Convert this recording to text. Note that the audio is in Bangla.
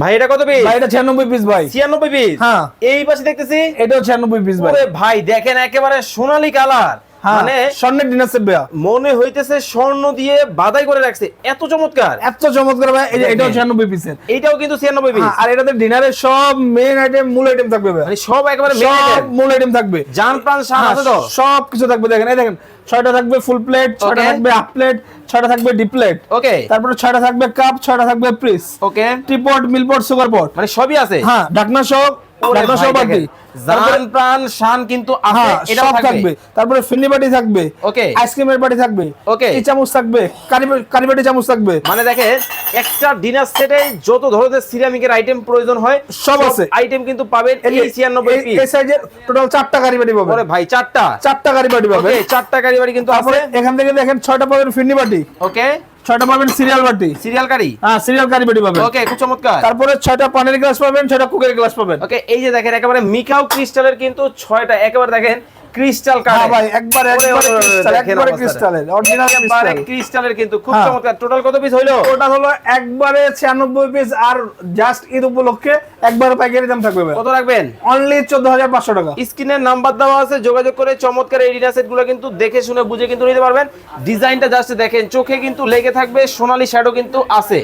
ভাই এটা কত পিস ভাই এটা ছিয়ানব্বই পিস ভাই। ছিয়ানব্বই পিস হ্যাঁ। এই পাশে দেখতেছি? এটাও ছিয়ানব্বই পিস ভাই। ভাই দেখেন একেবারে সোনালী কালার। হ্যাঁ মানে স্বর্ণের ডিনার সেট ভাইয়া। মনে হইতেছে স্বর্ণ দিয়ে বাদাই করে রাখছে। এত চমৎকার। এত চমৎকার ভাই এটাও ছিয়ানব্বই পিসের এইটাও কিন্তু ছিয়ানব্বই পিস আর এটাতে ডিনারের সব মেইন আইটেম মূল আইটেম থাকবে ভাই। মানে সব একেবারে সব item। মূল আইটেম থাকবে। জান প্রাণ শান হ্যাঁ, তো? সব কিছু থাকবে দেখেন এই দেখেন। ছয়টা থাকবে ফুল প্লেট ছয়টা থাকবে হাফ প্লেট ছয়টা থাকবে ডিপ প্লেট ওকে তারপরে ছয়টা থাকবে কাপ ছয়টা থাকবে প্রিস ওকে টিপট মিলপট সুগার পট মানে সবই আছে? হ্যাঁ ঢাকনা সহ তারপরে বাটি থাকবে Okay. আইসক্রিমের বাটি থাকবে. এই চামচ থাকবে কারি কারি চামচ থাকবে। মানে দেখেন একটা ডিনার সেটে যত ধরনের সিরামিকের আইটেম প্রয়োজন হয় সব আছে। আইটেম কিন্তু পাবেন এই ছিয়ানব্বই এই- সাইজের টোটাল চারটা কারি বাটি পাবে ওরে ভাই চারটা? চারটা কারি বাটি পাবে চারটা বাড়ি কিন্তু আছে। এখান থেকে দেখেন ছয়টা পাবেন ফিন্নি বাটি। ওকে। ছয়টা পাবেন সিরিয়াল বাটি। সিরিয়াল কারি হ্যাঁ সিরিয়াল কারি বাটি পাবেন। ওকে খুব চমৎকার। তারপরে ছয়টা পানির গ্লাস পাবেন ছয়টা কুকের গ্লাস পাবেন। ওকে এই যে দেখেন একেবারে মিকাও ক্রিস্টালের কিন্তু ছয়টা। একেবারে দেখেন ক্রিস্টাল হ্যাঁ ভাই একবারে একবারে ক্রিস্টাল একবারে ক্রিস্টালের অরিজিনাল একেবারে ক্রিস্টাল। ক্রিস্টালের কিন্তু খুব হ্যাঁ। চমৎকার। টোটাল কত পিস হইল? টোটাল হলো একবারে 96 পিস আর জাস্ট ঈদ উপলক্ষে একবারে পাইকারি দাম থাকবে কত রাখবেন? অনলি 14500 টাকা। স্ক্রিনের নাম্বার দেওয়া আছে যোগাযোগ করে চমৎকার এই ডিনার সেটগুলো কিন্তু দেখে শুনে বুঝে কিন্তু নিতে পারবেন। ডিজাইনটা জাস্ট দেখেন চোখে কিন্তু লেগে থাকবে সোনালী শ্যাডো কিন্তু আছে।